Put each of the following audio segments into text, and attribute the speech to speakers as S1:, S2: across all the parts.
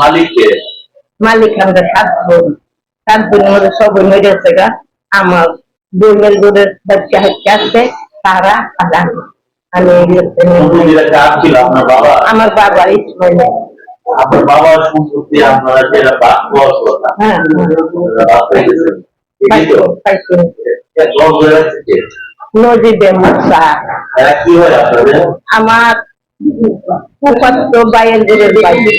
S1: মালিককে?
S2: মালিক আমরা সাত বোন। সাত বোনের মধ্যে সব বোন হয়ে গেছে গা। আমার বোনের বোনের বাচ্চা হচ্ছে আছে তারা আর আমি।
S1: বাবা
S2: আমার বাবা ইসমাইল
S1: আপনার বাবার সম্পত্তি আপনারা বাদ কথা
S2: হ্যাঁ
S1: বাদ হয়ে কে?
S2: নদীতে মশা।
S1: কি হয় আপনাদের?
S2: আমার উপাত্ত বাইয়ের বাইরে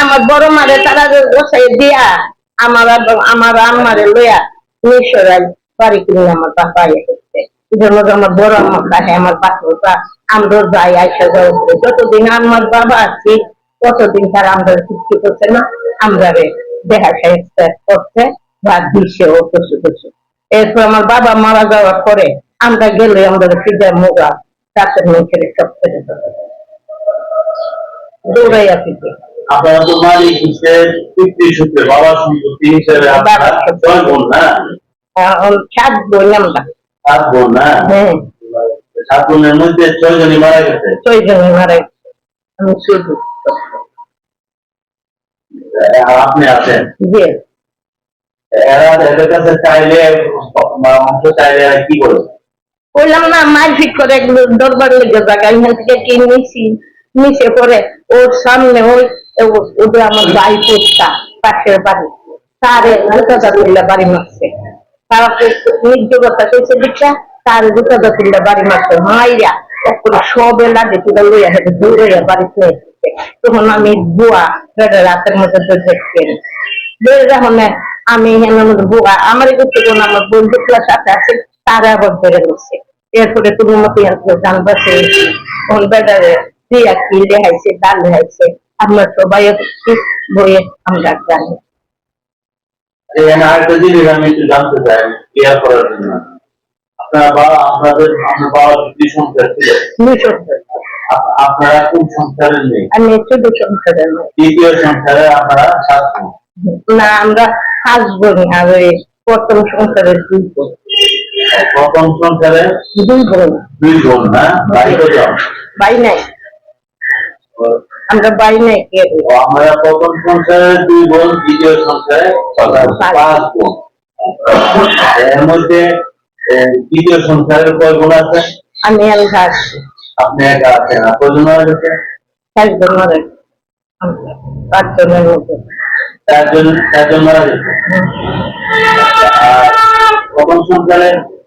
S2: আমার বড় আমার আমার যাই, আইসা যতদিন আমার বাবা আছি, ততদিন তারা আমরা সৃষ্টি করছে না আমরা দেখা সাহিত্য করছে বা দিচ্ছে কিছু এরপর আমার বাবা মারা যাওয়ার পরে আমরা গেলে আমরা ফিরে মোগা চাষের মুখের সব দেবে দৌড়াইয়া ফিরে
S1: আপনারা তো মালিক হিসেবে পিতৃ সূত্রে বাবার সম্পত্তি হিসেবে আপনারা ছয় বোন না?
S2: সাত বোন আমরা।
S1: সাত বোন না?
S2: হ্যাঁ।
S1: সাত বোনের মধ্যে ছয় জনই মারা গেছে?
S2: ছয়জনে মারা গেছে। আমি শুধু।
S1: আপনি আছেন? এরা এদের কাছে চাইলে অংশ চাইলে এরা কি করে
S2: বললাম না মারপিট করে এগুলো দরবার লেগে জায়গায় এখান থেকে কি নিছি নিচে করে ওর সামনে ওই ওদের আমার ভাই পোস্তা, পাশের বাড়ি। তারে জুতা তুললে বাড়ি মারছে। তারা নির্যোগতা কইছে দিচ্ছা তার জুতা তুললে বাড়ি মারছে। মাইরা তারপরে সবে তুলে তখন আমি বুয়া রাতের মধ্যে তো দেখতেন বেড়ে যখন আমি বুয়া, আমার কোন আমার বন্ধু সাথে আছে, তারা আবার বেড়ে গেছে। এরপরে তুমি মতো গান বাসে তখন বেড়ারে দিয়া কি লেহাইছে ডাল লেহাইছে আমরা সবাই বইয়ে আমরা জানি।
S1: আপনার কোন সংসারের নেই?
S2: আমি সংসারের
S1: দ্বিতীয় সংসারে
S2: না আমরা হাসবো না আর প্রথম সংসারের দুই
S1: প্রথম সংসারে
S2: দুই বোন
S1: দুই বোন না বাড়ি কত?
S2: বাই নাই। আমরা বাই নাই কে
S1: আমরা প্রথম সংসারে দুই বোন দ্বিতীয় সংসারে পাঁচ। বোন এর মধ্যে দ্বিতীয় সংসারের কয় বোন আছে?
S2: আমি আলঘাস
S1: আপনি একা আছেন। কয়জন মারা গেছে?
S2: চারজন মারা পাঁচজনের মধ্যে।
S1: চারজন চারজন মারা গেছে? প্রথম সংসারে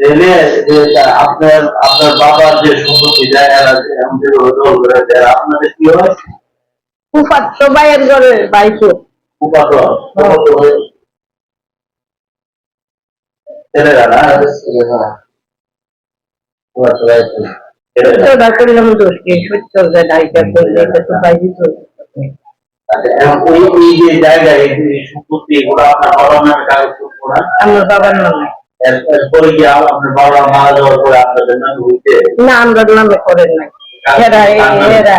S1: তাহলে যে আপনার আপনার বাবার যে সম্পত্তি জায়গা আছে আপনাদের কি হয়?
S2: ভাইয়ের ঘরে বাইশো
S1: উপাসক ছেলেরা না ছেলেরা।
S2: ওটা করলাম দোষ কি? সত্য যে নায়িকা করলে এটা তো বাইরে চলে
S1: আচ্ছা,
S2: আমার বাবার নামে।
S1: এর- এরপরে কি আবার আপনার বাবা মারা যাওয়ার পরে আপনাদের নামে হইতে
S2: না আমরা নামে করেন নাই। এরা এই- এরা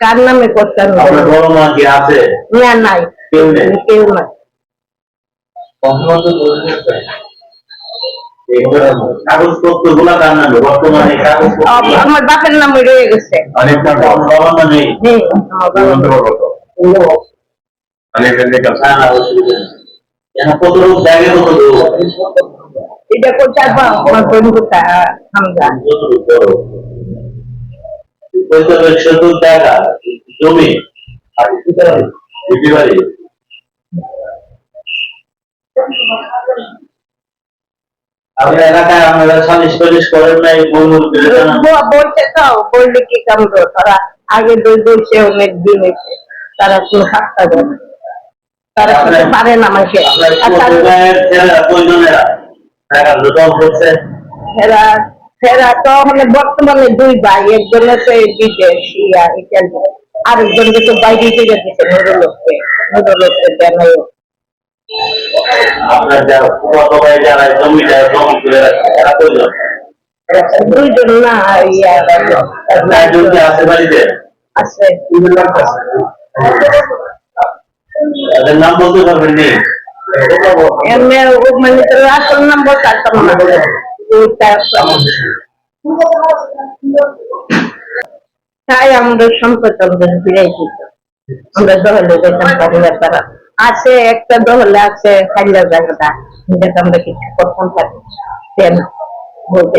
S2: কার নামে করতেন
S1: আপনার বড় মা কি আছে?
S2: না নাই।
S1: কেউ নেই?
S2: কেউ নাই।
S1: কাগজপত্রগুলা কার নামে? বর্তমানে কাগজপত্র
S2: আ- আমার বাপের নামে রয়ে গেছে।
S1: অনেকটা বাবার নামে
S2: আমার বাবার নামে।
S1: না, না, অসুবিধা নেই। এখন কত লোক জায়গা কত লোক
S2: এটা করতে আসব আমার বন্ধুটা হামজা।
S1: জায়গা জমি আর এলাকায় সালিশ করেন নাই
S2: বলছে তো বললে কি তারা আগে বলছে অনেক দিন হয়েছে। তারা কোনো হাতটা দেয় তারা পারে না আমাকে। আর এরা ফেরা তো মানে বর্তমানে দুই ভাই একজন আছে বিদেশ ইয়া ইটালি তো বাইরে থেকে দিচ্ছে নুরুলকে নুরুলকে জানাই।
S1: আপনার যা পুরো ভাই যারা জমিটা জমি তুলে রাখছে এরা কয়জন
S2: দুইজন না ইয়া
S1: আপনার আছে বাড়িতে?
S2: আছে।
S1: তাদের নাম বলতে পারবেন নি?
S2: ও মানে আসল নাম্বার ওইটা তাই আমাদের সম্পদ আমাদের ফিরাই দিত আমরা দহলে যেতাম পারিবার তারা। আছে, একটা দহলে আছে, খাইলা জায়গাটা যেটা আমরা কিছু করতাম পারি বলতে